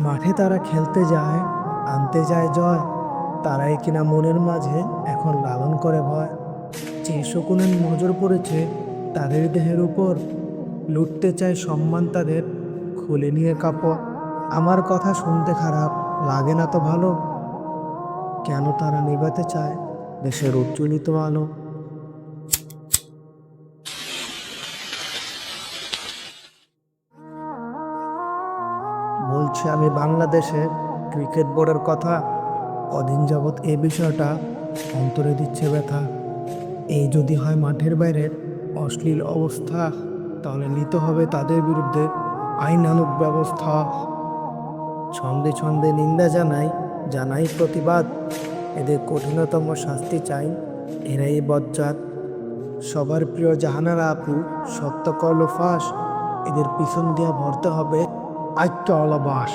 মাঠে তারা খেলতে যায়, আনতে যায় জয়। তারাই কিনা মনের মাঝে এখন লালন করে ভয়। যে শকুনের নজর পড়েছে তাদের দেহের উপর, লুটতে চায় সম্মান তাদের, খুলে নিয়ে কাপড় আমার কথা শুনতে খারাপ, লাগে না তো ভালো। কেন তারা নিভাতে চায় দেশের উজ্জ্বলিত আলো? বলছি আমি বাংলাদেশের ক্রিকেট বোর্ডের কথা। অদিন যাবৎ এই বিষয়টা অন্তরে দিচ্ছে ব্যথা। এই যদি হয় মাঠের বাইরের অশ্লীল অবস্থা, তাহলে নিতে হবে তাদের বিরুদ্ধে আইনানুক ব্যবস্থা। ছন্দে ছন্দে নিন্দা জানাই জানাই প্রতিবাদ। এদের কঠিনতম শাস্তি চাই, এরাই বজ্জাত। সবার প্রিয় জাহানারা আপু সত্য করল ফাঁস এদের পিছন দিয়ে ভরতে হবে। আত্ম অলবাস